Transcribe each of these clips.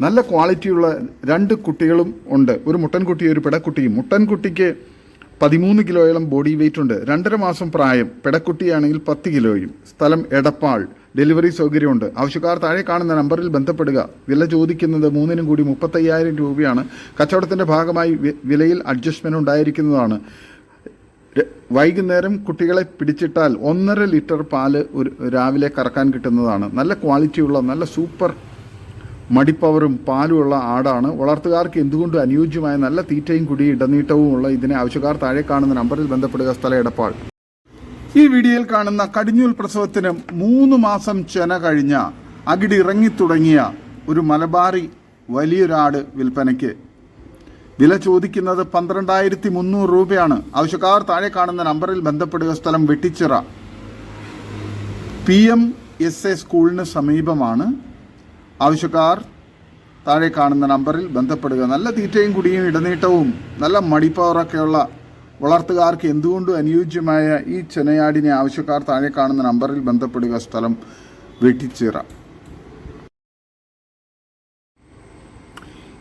നല്ല ക്വാളിറ്റിയുള്ള രണ്ട് കുട്ടികളും ഉണ്ട്. ഒരു മുട്ടൻകുട്ടിയും ഒരു പിടക്കുട്ടിയും മുട്ടൻകുട്ടിക്ക് പതിമൂന്ന് കിലോയോളം ബോഡി വെയിറ്റ് ഉണ്ട്. രണ്ടര മാസം പ്രായം. പിടക്കുട്ടിയാണെങ്കിൽ പത്ത് കിലോയും. സ്ഥലം എടപ്പാൾ. ഡെലിവറി സൗകര്യമുണ്ട്. ആവശ്യക്കാർ താഴെ കാണുന്ന നമ്പറിൽ ബന്ധപ്പെടുക. വില ചോദിക്കുന്നത് മൂന്നിനും കൂടി മുപ്പത്തയ്യായിരം രൂപയാണ്. കച്ചവടത്തിന്റെ ഭാഗമായി വിലയിൽ അഡ്ജസ്റ്റ്മെന്റ് ഉണ്ടായിരിക്കുന്നതാണ്. വൈകുന്നേരം കുട്ടികളെ പിടിച്ചിട്ടാൽ ഒന്നര ലിറ്റർ പാൽ ഒരു രാവിലെ കറക്കാൻ കിട്ടുന്നതാണ്. നല്ല ക്വാളിറ്റിയുള്ള നല്ല സൂപ്പർ മടിപ്പവറും പാലുമുള്ള ആടാണ്. വളർത്തുകാർക്ക് എന്തുകൊണ്ടും അനുയോജ്യമായ നല്ല തീറ്റയും കുടി ഇടനീട്ടവും ഉള്ള ഇതിനെ ആവശ്യക്കാർ താഴെ കാണുന്ന നമ്പറിൽ ബന്ധപ്പെടുക സ്ഥല എടപ്പാൾ. ഈ വീഡിയോയിൽ കാണുന്ന കടിഞ്ഞൂൽ പ്രസവത്തിന് മൂന്ന് മാസം ചെന കഴിഞ്ഞ അകിടി ഇറങ്ങിത്തുടങ്ങിയ ഒരു മലബാറി വലിയൊരാട് വിൽപ്പനയ്ക്ക്. വില ചോദിക്കുന്നത് പന്ത്രണ്ടായിരത്തി മുന്നൂറ് രൂപയാണ്. ആവശ്യക്കാർ താഴെ കാണുന്ന നമ്പറിൽ ബന്ധപ്പെടുക സ്ഥലം Vettichira. P M S A സ്കൂളിന് സമീപമാണ് ആവശ്യക്കാർ താഴെ കാണുന്ന നമ്പറിൽ ബന്ധപ്പെടുക. നല്ല തീറ്റയും കുടിയും ഇടനീട്ടവും നല്ല മടിപ്പവറൊക്കെയുള്ള വളർത്തുകാർക്ക് എന്തുകൊണ്ടും അനുയോജ്യമായ ഈ ചെനയാടിനെ ആവശ്യക്കാർ താഴെ കാണുന്ന നമ്പറിൽ ബന്ധപ്പെടുക സ്ഥലം വെട്ടിച്ചിറ.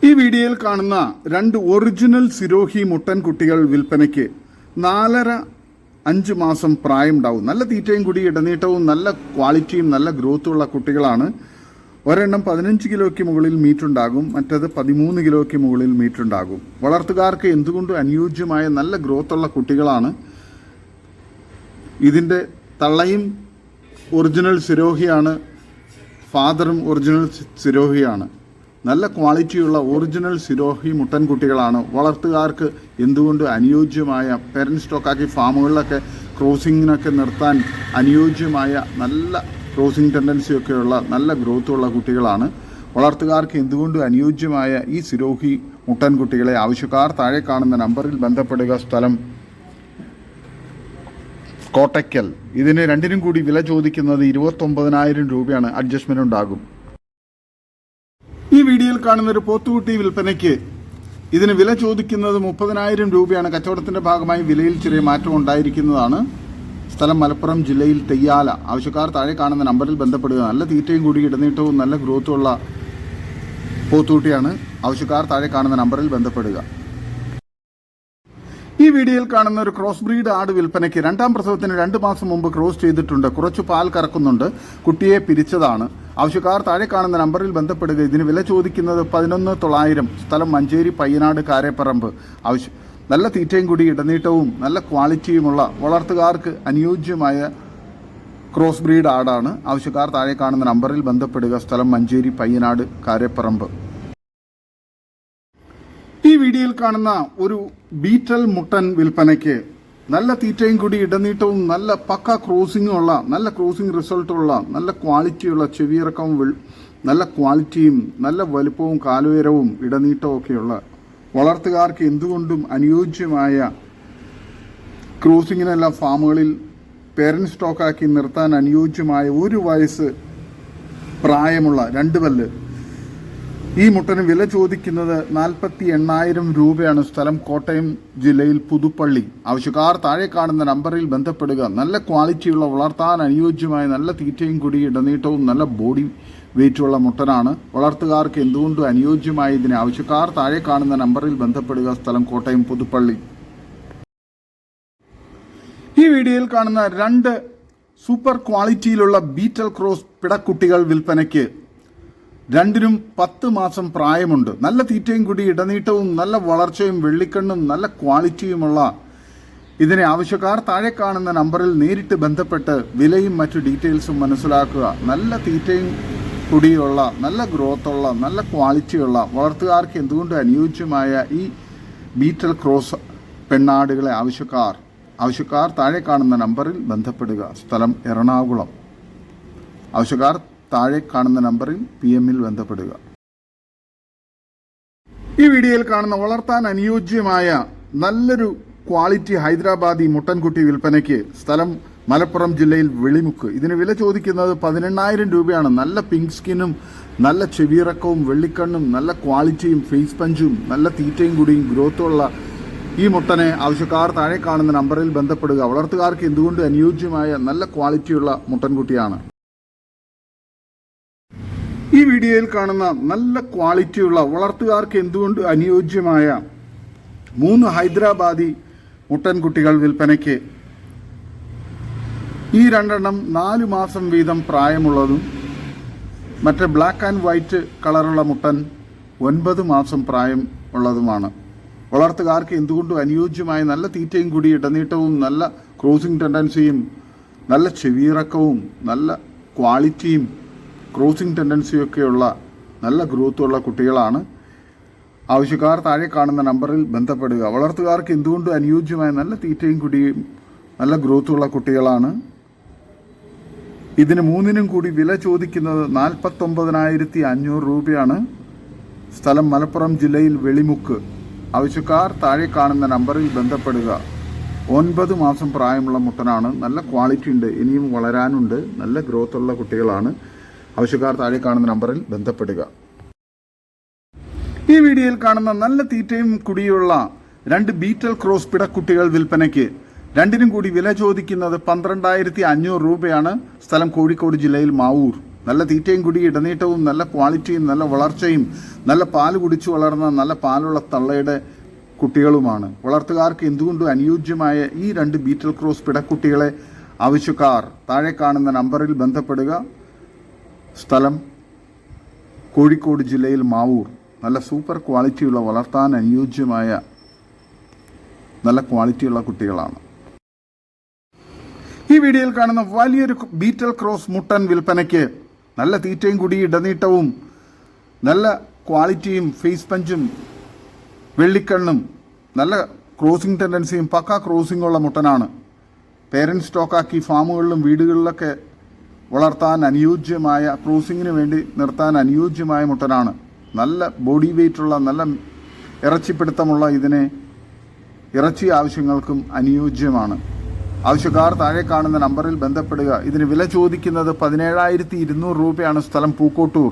ഈ വീഡിയോയിൽ കാണുന്ന രണ്ട് ഒറിജിനൽ സിരോഹി മുട്ടൻ കുട്ടികൾ വിൽപ്പനയ്ക്ക് നാലര അഞ്ച് മാസം പ്രായമുണ്ടാവും. നല്ല തീറ്റയും കൂടി ഇടനീട്ടവും നല്ല ക്വാളിറ്റിയും നല്ല ഗ്രോത്തും ഉള്ള കുട്ടികളാണ് ഒരെണ്ണം പതിനഞ്ച് കിലോയ്ക്ക് മുകളിൽ മീറ്റുണ്ടാകും മറ്റത് പതിമൂന്ന് കിലോയ്ക്ക് മുകളിൽ മീറ്റുണ്ടാകും. വളർത്തുകാർക്ക് എന്തുകൊണ്ട് അനുയോജ്യമായ നല്ല ഗ്രോത്തുള്ള കുട്ടികളാണ്? ഇതിന്റെ തള്ളയും ഒറിജിനൽ സിരോഹിയാണ് ഫാദറും ഒറിജിനൽ സിരോഹിയാണ്. നല്ല ക്വാളിറ്റിയുള്ള ഒറിജിനൽ സിരോഹി മുട്ടൻ കുട്ടികളാണ്. വളർത്തുകാർക്ക് എന്തുകൊണ്ട് അനുയോജ്യമായ പെരൻ സ്റ്റോക്കാക്കി ഫാമുകളിലൊക്കെ ക്രോസിങ്ങിനൊക്കെ നിർത്താൻ അനുയോജ്യമായ നല്ല ക്രോസിംഗ് ടെൻഡൻസിയൊക്കെയുള്ള നല്ല ഗ്രോത്തുള്ള കുട്ടികളാണ്. വളർത്തുകാർക്ക് എന്തുകൊണ്ടും അനുയോജ്യമായ ഈ സിരോഹി മുട്ടൻകുട്ടികളെ ആവശ്യക്കാർ താഴെ കാണുന്ന നമ്പറിൽ ബന്ധപ്പെടുക സ്ഥലം? കോട്ടയ്ക്കൽ. ഇതിന് രണ്ടിനും കൂടി വില ചോദിക്കുന്നത് ഇരുപത്തൊമ്പതിനായിരം രൂപയാണ്. അഡ്ജസ്റ്റ്മെന്റ് ഉണ്ടാകും. ഈ വീഡിയോയിൽ കാണുന്ന ഒരു പോത്തുകുട്ടി വിൽപ്പനയ്ക്ക് ഇതിന് വില ചോദിക്കുന്നത് മുപ്പതിനായിരം രൂപയാണ്. കച്ചവടത്തിന്റെ ഭാഗമായി വിലയിൽ ചെറിയ മാറ്റം ഉണ്ടായിരിക്കുന്നതാണ്. സ്ഥലം മലപ്പുറം ജില്ലയിൽ തെയ്യാല. ആവശ്യക്കാർ താഴെ കാണുന്ന നമ്പറിൽ ബന്ധപ്പെടുക. നല്ല തീറ്റയും കൂടി ഇടനീട്ടവും നല്ല ഗ്രോത്തും ഉള്ള പോത്തുകുട്ടിയാണ് ആവശ്യക്കാർ താഴെ കാണുന്ന നമ്പറിൽ ബന്ധപ്പെടുക. ഈ വീഡിയോയിൽ കാണുന്ന ഒരു ക്രോസ് ബ്രീഡ് ആട് വിൽപ്പനയ്ക്ക് രണ്ടാം പ്രസവത്തിന് രണ്ട് മാസം മുമ്പ് ക്രോസ് ചെയ്തിട്ടുണ്ട്. കുറച്ച് പാൽ കറക്കുന്നുണ്ട്. കുട്ടിയെ പിരിച്ചതാണ്. ആവശ്യക്കാർ താഴെ കാണുന്ന നമ്പറിൽ ബന്ധപ്പെടുക. ഇതിന് വില ചോദിക്കുന്നത് പതിനൊന്ന് തൊള്ളായിരം. സ്ഥലം മഞ്ചേരി പയ്യനാട് കാരേപ്പറമ്പ്. ആവശ്യം നല്ല തീറ്റയും കൂടി ഇടനീട്ടവും നല്ല ക്വാളിറ്റിയുമുള്ള വളർത്തുകാർക്ക് അനുയോജ്യമായ ക്രോസ് ബ്രീഡ് ആടാണ്. ആവശ്യക്കാർ താഴെ കാണുന്ന നമ്പറിൽ ബന്ധപ്പെടുക. സ്ഥലം മഞ്ചേരി പയ്യനാട് കാരപ്പറമ്പ്. ഈ വീഡിയോയിൽ കാണുന്ന ഒരു ബീറ്റൽ മുട്ടൻ വിൽപ്പനയ്ക്ക് നല്ല തീറ്റയും കൂടി ഇടനീട്ടവും നല്ല പക്ക ക്രോസിംഗും ഉള്ള നല്ല ക്രോസിംഗ് റിസൾട്ടുള്ള നല്ല ക്വാളിറ്റിയുള്ള ചെവിയിറക്കവും നല്ല ക്വാളിറ്റിയും നല്ല വലുപ്പവും കാലുയരവും ഇടനീട്ടവും ഒക്കെയുള്ള വളർത്തുകാർക്ക് എന്തുകൊണ്ടും അനുയോജ്യമായ ക്രോസിങ്ങിനെല്ലാം ഫാമുകളിൽ പേരന്റ് സ്റ്റോക്കാക്കി നിർത്താൻ അനുയോജ്യമായ ഒരു വയസ്സ് പ്രായമുള്ള രണ്ട് പല്ല്. ഈ മുട്ടന് വില ചോദിക്കുന്നത് നാൽപ്പത്തി എണ്ണായിരം രൂപയാണ്. സ്ഥലം കോട്ടയം ജില്ലയിൽ പുതുപ്പള്ളി. ആവശ്യക്കാർ താഴെ കാണുന്ന നമ്പറിൽ ബന്ധപ്പെടുക. നല്ല ക്വാളിറ്റിയുള്ള വളർത്താൻ അനുയോജ്യമായ നല്ല തീറ്റയും കുടി ഇടനീട്ടവും നല്ല ബോഡി വെയിറ്റുള്ള മുട്ടനാണ്. വളർത്തുകാർക്ക് എന്തുകൊണ്ടും അനുയോജ്യമായ ഇതിനെ ആവശ്യക്കാർ താഴെ കാണുന്ന നമ്പറിൽ ബന്ധപ്പെടുക. സ്ഥലം കോട്ടയം പുതുപ്പള്ളി. ഈ വീഡിയോയിൽ കാണുന്ന രണ്ട് സൂപ്പർ ക്വാളിറ്റിയിലുള്ള ബീറ്റൽ ക്രോസ് പിടക്കുട്ടികൾ വിൽപ്പനയ്ക്ക് രണ്ടിനും പത്ത് മാസം പ്രായമുണ്ട്. നല്ല തീറ്റയും കൂടി ഇടനീട്ടവും നല്ല വളർച്ചയും വെള്ളിക്കണ്ണും നല്ല ക്വാളിറ്റിയുമുള്ള ഇതിനെ ആവശ്യക്കാർ താഴെ കാണുന്ന നമ്പറിൽ നേരിട്ട് ബന്ധപ്പെട്ട് വിലയും മറ്റു ഡീറ്റെയിൽസും മനസ്സിലാക്കുക. നല്ല തീറ്റയും കുടിയുള്ള നല്ല ഗ്രോത്തുള്ള നല്ല ക്വാളിറ്റിയുള്ള വളർത്തുകാർക്ക് എന്തുകൊണ്ട് അനുയോജ്യമായ ഈ ബീറ്റൽ ക്രോസ് പെണ്ണാടുകളെ ആവശ്യക്കാർ ആവശ്യക്കാർ താഴെ കാണുന്ന നമ്പറിൽ ബന്ധപ്പെടുക. സ്ഥലം എറണാകുളം. ആവശ്യക്കാർ താഴെ കാണുന്ന നമ്പറിൽ പി എമ്മിൽ ബന്ധപ്പെടുക. ഈ വീഡിയോയിൽ കാണുന്ന വളർത്താൻ അനുയോജ്യമായ നല്ലൊരു ക്വാളിറ്റി ഹൈദരാബാദി മുട്ടൻകുട്ടി വിൽപ്പനയ്ക്ക് സ്ഥലം മലപ്പുറം ജില്ലയിൽ വെളിമുക്ക്. ഇതിന് വില ചോദിക്കുന്നത് പതിനെണ്ണായിരം രൂപയാണ്. നല്ല പിങ്ക് സ്കിന്നും നല്ല ചെവിയിറക്കവും വെള്ളിക്കണ്ണും നല്ല ക്വാളിറ്റിയും ഫേസ് പഞ്ചും നല്ല തീറ്റയും കൂടിയും ഗ്രോത്തുള്ള ഈ മുട്ടനെ ആവശ്യക്കാർ താഴെ കാണുന്ന നമ്പറിൽ ബന്ധപ്പെടുക. വളർത്തുകാർക്ക് എന്തുകൊണ്ട് അനുയോജ്യമായ നല്ല ക്വാളിറ്റിയുള്ള മുട്ടൻകുട്ടിയാണ്? ഈ വീഡിയോയിൽ കാണുന്ന നല്ല ക്വാളിറ്റിയുള്ള വളർത്തുകാർക്ക് എന്തുകൊണ്ട് അനുയോജ്യമായ മൂന്ന് ഹൈദരാബാദി മുട്ടൻകുട്ടികൾ വിൽപ്പനയ്ക്ക് ഈ രണ്ടെണ്ണം നാലു മാസം വീതം പ്രായമുള്ളതും മറ്റേ ബ്ലാക്ക് ആൻഡ് വൈറ്റ് കളറുള്ള മുട്ടൻ ഒൻപത് മാസം പ്രായം ഉള്ളതുമാണ്. വളർത്തുകാർക്ക് എന്തുകൊണ്ടും അനുയോജ്യമായ നല്ല തീറ്റയും കൂടി ഇടനീട്ടവും നല്ല ക്രോസിംഗ് ടെൻഡൻസിയും നല്ല ചെവിയിറക്കവും നല്ല ക്വാളിറ്റിയും ക്രോസിംഗ് ടെൻഡൻസിയൊക്കെയുള്ള നല്ല ഗ്രോത്തുള്ള കുട്ടികളാണ്. ആവശ്യക്കാർ താഴെ കാണുന്ന നമ്പറിൽ ബന്ധപ്പെടുക. വളർത്തുകാർക്ക് എന്തുകൊണ്ടും അനുയോജ്യമായ നല്ല തീറ്റയും കുടിയും നല്ല ഗ്രോത്തുള്ള കുട്ടികളാണ്. ഇതിന് മൂന്നിനും കൂടി വില ചോദിക്കുന്നത് നാൽപ്പത്തൊമ്പതിനായിരത്തി അഞ്ഞൂറ് രൂപയാണ്. സ്ഥലം മലപ്പുറം ജില്ലയിൽ വെളിമുക്ക്. ആവശ്യക്കാർ താഴെ കാണുന്ന നമ്പറിൽ ബന്ധപ്പെടുക. ഒൻപത് മാസം പ്രായമുള്ള മുട്ടനാണ് നല്ല ക്വാളിറ്റി ഉണ്ട്. ഇനിയും വളരാനുണ്ട്. നല്ല ഗ്രോത്ത് ഉള്ള കുട്ടികളാണ്. ആവശ്യക്കാർ താഴെ കാണുന്ന നമ്പറിൽ ബന്ധപ്പെടുക. ഈ വീഡിയോയിൽ കാണുന്ന നല്ല തീറ്റയും കുടിയുള്ള രണ്ട് ബീറ്റൽ ക്രോസ് പിടക്കുട്ടികൾ വിൽപ്പനയ്ക്ക് രണ്ടിനും കൂടി വില ചോദിക്കുന്നത് പന്ത്രണ്ടായിരത്തി അഞ്ഞൂറ് രൂപയാണ്. സ്ഥലം കോഴിക്കോട് ജില്ലയിൽ മാവൂർ. നല്ല തീറ്റയും കൂടി ഇടനീട്ടവും നല്ല ക്വാളിറ്റിയും നല്ല വളർച്ചയും നല്ല പാൽ കുടിച്ചു വളർന്ന നല്ല പാലുള്ള തള്ളയുടെ കുട്ടികളുമാണ്. വളർത്തുകാർക്ക് എന്തുകൊണ്ടും അനുയോജ്യമായ ഈ രണ്ട് ബീറ്റൽ ക്രോസ് പിടക്കുട്ടികളെ ആവശ്യക്കാർ താഴെ കാണുന്ന നമ്പറിൽ ബന്ധപ്പെടുക. സ്ഥലം കോഴിക്കോട് ജില്ലയിൽ മാവൂർ. നല്ല സൂപ്പർ ക്വാളിറ്റിയുള്ള വളർത്താൻ അനുയോജ്യമായ നല്ല ക്വാളിറ്റിയുള്ള കുട്ടികളാണ്. ഈ വീഡിയോയിൽ കാണുന്ന വലിയൊരു ബീറ്റൽ ക്രോസ് മുട്ടൻ വിൽപ്പനയ്ക്ക് നല്ല തീറ്റയും കൂടി ഇടനീട്ടവും നല്ല ക്വാളിറ്റിയും ഫേസ് പഞ്ചും വെള്ളിക്കണ്ണും നല്ല ക്രോസിംഗ് ടെൻഡൻസിയും പക്ക ക്രോസിംഗ് ഉള്ള മുട്ടനാണ്. പേരന്റ് സ്റ്റോക്കാക്കി ഫാമുകളിലും വീടുകളിലൊക്കെ വളർത്താൻ അനുയോജ്യമായ ക്രോസിങ്ങിന് വേണ്ടി നിർത്താൻ അനുയോജ്യമായ മുട്ടനാണ്. നല്ല ബോഡി വെയിറ്റുള്ള നല്ല ഇറച്ചിപ്പിടുത്തമുള്ള ഇതിനെ ഇറച്ചി ആവശ്യങ്ങൾക്കും അനുയോജ്യമാണ്. ആവശ്യക്കാർ താഴെ കാണുന്ന നമ്പറിൽ ബന്ധപ്പെടുക. ഇതിന് വില ചോദിക്കുന്നത് പതിനേഴായിരത്തി ഇരുന്നൂറ് രൂപയാണ് സ്ഥലം പൂക്കോട്ടൂർ.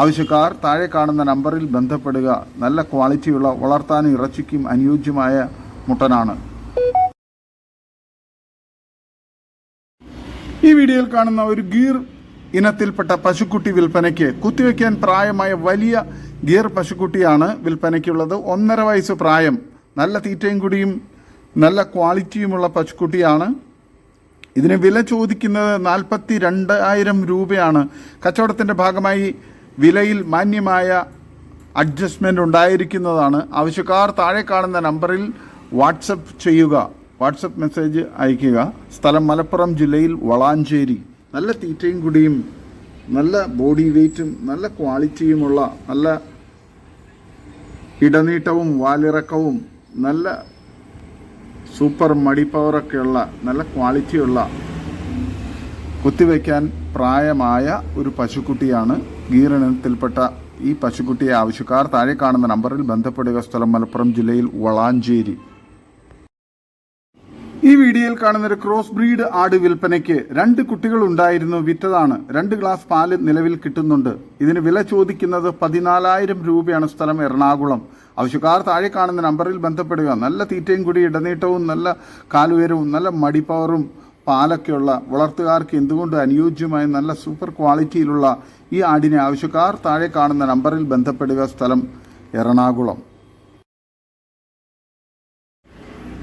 ആവശ്യക്കാർ താഴെ കാണുന്ന നമ്പറിൽ ബന്ധപ്പെടുക. നല്ല ക്വാളിറ്റിയുള്ള വളർത്താനും ഇറച്ചിക്കും അനുയോജ്യമായ മുട്ടനാണ്. ഈ വീഡിയോയിൽ കാണുന്ന ഒരു ഗീർ ഇനത്തിൽപ്പെട്ട പശുക്കുട്ടി വിൽപ്പനയ്ക്ക് കുത്തിവെക്കാൻ പ്രായമായ വലിയ ഗീർ പശുക്കുട്ടിയാണ് വിൽപ്പനയ്ക്കുള്ളത്. ഒന്നര വയസ്സ് പ്രായം. നല്ല തീറ്റയും കുടിയും നല്ല ക്വാളിറ്റിയുമുള്ള പശുക്കുട്ടിയാണ്. ഇതിന് വില ചോദിക്കുന്നത് നാൽപ്പത്തി രണ്ടായിരം രൂപയാണ്. കച്ചവടത്തിന്റെ ഭാഗമായി വിലയിൽ മാന്യമായ അഡ്ജസ്റ്റ്മെന്റ് ഉണ്ടായിരിക്കുന്നതാണ്. ആവശ്യക്കാർ താഴെ കാണുന്ന നമ്പറിൽ വാട്സപ്പ് ചെയ്യുക. വാട്സപ്പ് മെസ്സേജ് അയയ്ക്കുക. സ്ഥലം മലപ്പുറം ജില്ലയിൽ വളാഞ്ചേരി. നല്ല തീറ്റയും കുടിയും നല്ല ബോഡി വെയ്റ്റും നല്ല ക്വാളിറ്റിയുമുള്ള നല്ല ഇടനീട്ടവും വാലിറക്കവും നല്ല സൂപ്പർ മടി പവറൊക്കെയുള്ള നല്ല ക്വാളിറ്റിയുള്ള കുത്തിവെക്കാൻ പ്രായമായ ഒരു പശുക്കുട്ടിയാണ് ഗീറിനത്തിൽപ്പെട്ട ഈ പശുക്കുട്ടിയെ ആവശ്യക്കാർ താഴെ കാണുന്ന നമ്പറിൽ ബന്ധപ്പെടുക. സ്ഥലം മലപ്പുറം ജില്ലയിൽ വളാഞ്ചേരി. ഈ വീഡിയോയിൽ കാണുന്ന ഒരു ക്രോസ് ബ്രീഡ് ആട് വിൽപ്പനയ്ക്ക് രണ്ട് കുട്ടികൾ ഉണ്ടായിരുന്നു വിറ്റതാണ്. രണ്ട് ഗ്ലാസ് പാൽ നിലവിൽ കിട്ടുന്നുണ്ട്. ഇതിന് വില ചോദിക്കുന്നത് പതിനാലായിരം രൂപയാണ് സ്ഥലം എറണാകുളം. ആവശ്യക്കാർ താഴെ കാണുന്ന നമ്പറിൽ ബന്ധപ്പെടുക. നല്ല തീറ്റയും കൂടി ഇടനീട്ടവും നല്ല കാലുയരവും നല്ല മടിപ്പവറും പാലൊക്കെയുള്ള വളർത്തുകാർക്ക് എന്തുകൊണ്ട് അനുയോജ്യമായ നല്ല സൂപ്പർ ക്വാളിറ്റിയിലുള്ള ഈ ആടിനെ ആവശ്യക്കാർ താഴെ കാണുന്ന നമ്പറിൽ ബന്ധപ്പെടുക. സ്ഥലം എറണാകുളം.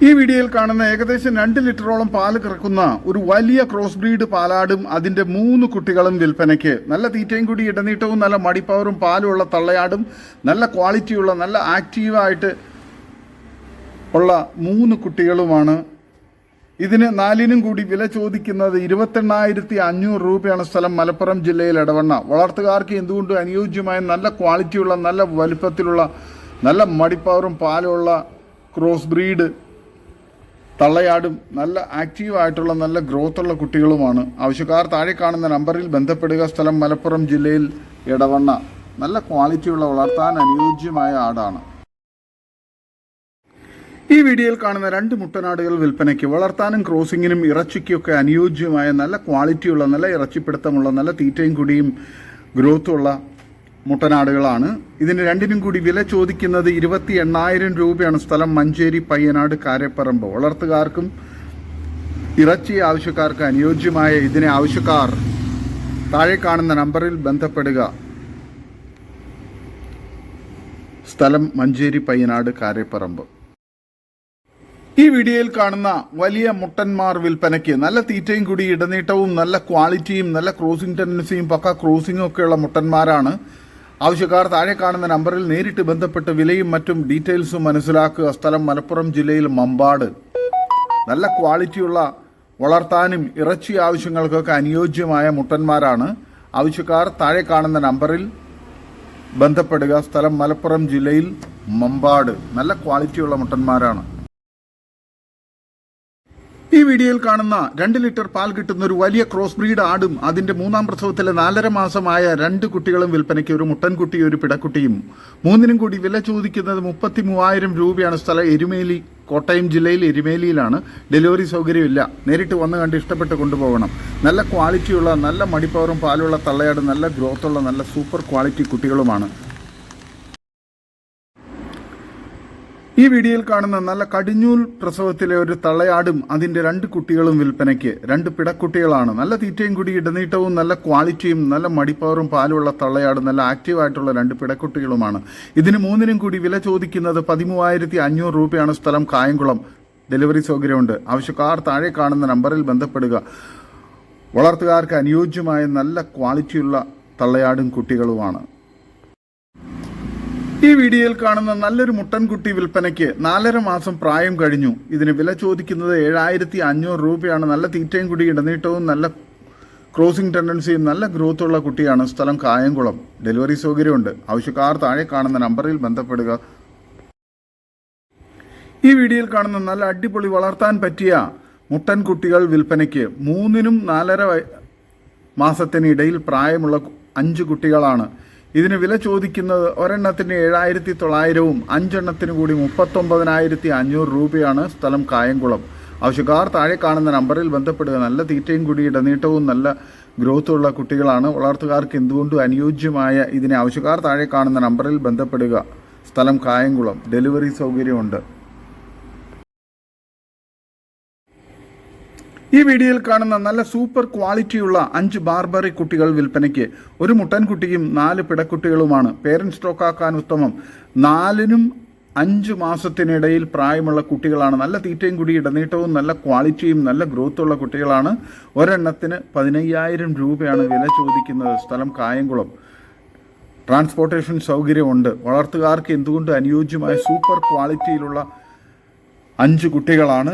ഈ വീഡിയോയിൽ കാണുന്ന ഏകദേശം രണ്ട് ലിറ്ററോളം പാൽ കറക്കുന്ന ഒരു വലിയ ക്രോസ് ബ്രീഡ് പാലാടും അതിന്റെ മൂന്ന് കുട്ടികളും വിൽപ്പനയ്ക്ക്. നല്ല തീറ്റയും കൂടി ഇടനീട്ടവും നല്ല മടിപ്പവറും പാലുമുള്ള തള്ളയാടും നല്ല ക്വാളിറ്റിയുള്ള നല്ല ആക്റ്റീവായിട്ട് ഉള്ള മൂന്ന് കുട്ടികളുമാണ്. ഇതിന് നാലിനും കൂടി വില ചോദിക്കുന്നത് ഇരുപത്തെണ്ണായിരത്തി അഞ്ഞൂറ് രൂപയാണ് സ്ഥലം മലപ്പുറം ജില്ലയിൽ ഇടവണ്ണ വളർത്തുകാർക്ക് എന്തുകൊണ്ടും അനുയോജ്യമായ നല്ല ക്വാളിറ്റിയുള്ള നല്ല വലുപ്പത്തിലുള്ള നല്ല മടിപ്പവറും പാലുമുള്ള ക്രോസ് ബ്രീഡ് തള്ളയാടും നല്ല ആക്റ്റീവായിട്ടുള്ള നല്ല ഗ്രോത്തുള്ള കുട്ടികളുമാണ്. ആവശ്യക്കാർ താഴെ കാണുന്ന നമ്പറിൽ ബന്ധപ്പെടുക. സ്ഥലം മലപ്പുറം ജില്ലയിൽ ഇടവണ്ണ നല്ല ക്വാളിറ്റിയുള്ള വളർത്താൻ അനുയോജ്യമായ ആടാണ്. ഈ വീഡിയോയിൽ കാണുന്ന രണ്ട് മുട്ടനാടുകൾ വിൽപ്പനയ്ക്ക് വളർത്താനും ക്രോസിങ്ങിനും ഇറച്ചിക്കൊക്കെ അനുയോജ്യമായ നല്ല ക്വാളിറ്റിയുള്ള നല്ല ഇറച്ചിപ്പിടുത്തമുള്ള നല്ല തീറ്റയും കുടിയും ഗ്രോത്തുള്ള മുട്ടനാടുകളാണ്. ഇതിന് രണ്ടിനും കൂടി വില ചോദിക്കുന്നത് ഇരുപത്തി എണ്ണായിരം രൂപയാണ്. സ്ഥലം മഞ്ചേരി പയ്യനാട് കാരപ്പറമ്പ്. വളർത്തുകാർക്കും ഇറച്ചി ആവശ്യക്കാർക്ക് അനുയോജ്യമായ ഇതിനെ ആവശ്യക്കാർ താഴെ കാണുന്ന നമ്പറിൽ ബന്ധപ്പെടുക. സ്ഥലം മഞ്ചേരി പയ്യനാട് കാരപ്പറമ്പ്. ഈ വീഡിയോയിൽ കാണുന്ന വലിയ മുട്ടന്മാർ വിൽപ്പനയ്ക്ക് നല്ല തീറ്റയും കൂടി ഇടനീട്ടവും നല്ല ക്വാളിറ്റിയും നല്ല ക്രോസിംഗ് ടെൻഡൻസിയും പക്ക ക്രോസിംഗും ഒക്കെയുള്ള മുട്ടന്മാരാണ് ആവശ്യക്കാർ താഴെ കാണുന്ന നമ്പറിൽ നേരിട്ട് ബന്ധപ്പെട്ട് വിലയും മറ്റും ഡീറ്റെയിൽസും മനസ്സിലാക്കുക. സ്ഥലം മലപ്പുറം ജില്ലയിൽ മമ്പാട്. നല്ല ക്വാളിറ്റിയുള്ള വളർത്താനും ഇറച്ചി ആവശ്യങ്ങൾക്കൊക്കെ അനുയോജ്യമായ മുട്ടന്മാരാണ്. ആവശ്യക്കാർ താഴെ കാണുന്ന നമ്പറിൽ ബന്ധപ്പെടുക. സ്ഥലം മലപ്പുറം ജില്ലയിൽ മമ്പാട്. നല്ല ക്വാളിറ്റിയുള്ള മുട്ടന്മാരാണ്. ഈ വീഡിയോയിൽ കാണുന്ന രണ്ട് ലിറ്റർ പാൽ കിട്ടുന്ന ഒരു വലിയ ക്രോസ് ബ്രീഡ് ആടും അതിന്റെ മൂന്നാം പ്രസവത്തിലെ നാലര മാസമായ രണ്ട് കുട്ടികളും വിൽപ്പനയ്ക്ക് ഒരു മുട്ടൻകുട്ടിയും ഒരു പിടക്കുട്ടിയും. മൂന്നിനും കൂടി വില ചോദിക്കുന്നത് മുപ്പത്തി മൂവായിരം രൂപയാണ്. സ്ഥലം എരുമേലി കോട്ടയം ജില്ലയിൽ എരുമേലിയിലാണ്. ഡെലിവറി സൗകര്യമില്ല. നേരിട്ട് വന്ന് കണ്ട് ഇഷ്ടപ്പെട്ട് കൊണ്ടുപോകണം. നല്ല ക്വാളിറ്റിയുള്ള നല്ല മടിപ്പവറും പാലുള്ള തള്ളയാട് നല്ല ഗ്രോത്തുള്ള നല്ല സൂപ്പർ ക്വാളിറ്റി കുട്ടികളുമാണ്. ഈ വീഡിയോയിൽ കാണുന്ന നല്ല കടിഞ്ഞൂൽ പ്രസവത്തിലെ ഒരു തള്ളയാടും അതിന്റെ രണ്ട് കുട്ടികളും വിൽപ്പനയ്ക്ക്. രണ്ട് പിടക്കുട്ടികളാണ്. നല്ല തീറ്റയും കൂടി ഇടനീട്ടവും നല്ല ക്വാളിറ്റിയും നല്ല മടിപ്പവറും പാലുള്ള തള്ളയാടും നല്ല ആക്റ്റീവായിട്ടുള്ള രണ്ട് പിടക്കുട്ടികളുമാണ്. ഇതിന് മൂന്നിനും കൂടി വില ചോദിക്കുന്നത് പതിമൂവായിരത്തി അഞ്ഞൂറ് രൂപയാണ് സ്ഥലം കായംകുളം. ഡെലിവറി സൗകര്യമുണ്ട്. ആവശ്യക്കാർ താഴെ കാണുന്ന നമ്പറിൽ ബന്ധപ്പെടുക. വളർത്തുകാർക്ക് അനുയോജ്യമായ നല്ല ക്വാളിറ്റിയുള്ള തള്ളയാടും കുട്ടികളുമാണ്. ഈ വീഡിയോയിൽ കാണുന്ന നല്ലൊരു മുട്ടൻകുട്ടി വിൽപ്പനയ്ക്ക് നാലര മാസം പ്രായം കഴിഞ്ഞു. ഇതിന് വില ചോദിക്കുന്നത് ഏഴായിരത്തി അഞ്ഞൂറ് രൂപയാണ്. നല്ല തീറ്റയും കൂടി ഇടനീട്ടവും നല്ല ക്രോസിംഗ് ടെൻഡൻസിയും നല്ല ഗ്രോത്ത് ഉള്ള കുട്ടിയാണ് സ്ഥലം കായംകുളം. ഡെലിവറി സൗകര്യമുണ്ട്. ആവശ്യക്കാർ താഴെ കാണുന്ന നമ്പറിൽ ബന്ധപ്പെടുക. ഈ വീഡിയോയിൽ കാണുന്ന നല്ല അടിപൊളി വളർത്താൻ പറ്റിയ മുട്ടൻകുട്ടികൾ വിൽപ്പനയ്ക്ക് മൂന്നിനും നാലര മാസത്തിനിടയിൽ പ്രായമുള്ള അഞ്ച് കുട്ടികളാണ്. ഇതിന് വില ചോദിക്കുന്നത് ഒരെണ്ണത്തിന് ഏഴായിരത്തി തൊള്ളായിരവും അഞ്ചെണ്ണത്തിന് കൂടി മുപ്പത്തൊമ്പതിനായിരത്തി അഞ്ഞൂറ് രൂപയാണ് സ്ഥലം കായംകുളം. ആവശ്യക്കാർ താഴെ കാണുന്ന നമ്പറിൽ ബന്ധപ്പെടുക. നല്ല തീറ്റയും കൂടി ഇടനീട്ടവും നല്ല ഗ്രോത്തുള്ള കുട്ടികളാണ്. വളർത്തുകാർക്ക് എന്തുകൊണ്ടും അനുയോജ്യമായ ഇതിനെ ആവശ്യക്കാർ താഴെ കാണുന്ന നമ്പറിൽ ബന്ധപ്പെടുക. സ്ഥലം കായംകുളം. ഡെലിവറി സൗകര്യമുണ്ട്. ഈ വീഡിയോയിൽ കാണുന്ന നല്ല സൂപ്പർ ക്വാളിറ്റിയുള്ള അഞ്ച് ബാർബറി കുട്ടികൾ വിൽപ്പനയ്ക്ക് ഒരു മുട്ടൻകുട്ടിയും നാല് പിടക്കുട്ടികളുമാണ്. പേരൻസ് സ്റ്റോക്കാക്കാൻ ഉത്തമം. നാലിനും അഞ്ച് മാസത്തിനിടയിൽ പ്രായമുള്ള കുട്ടികളാണ്. നല്ല തീറ്റയും കൂടി ഇടനീട്ടവും നല്ല ക്വാളിറ്റിയും നല്ല ഗ്രോത്തുള്ള കുട്ടികളാണ്. ഒരെണ്ണത്തിന് പതിനയ്യായിരം രൂപയാണ് വില ചോദിക്കുന്നത്. സ്ഥലം കായംകുളം. ട്രാൻസ്പോർട്ടേഷൻ സൗകര്യമുണ്ട്. വളർത്തുകാർക്ക് എന്തുകൊണ്ട് അനുയോജ്യമായ സൂപ്പർ ക്വാളിറ്റിയിലുള്ള അഞ്ച് കുട്ടികളാണ്?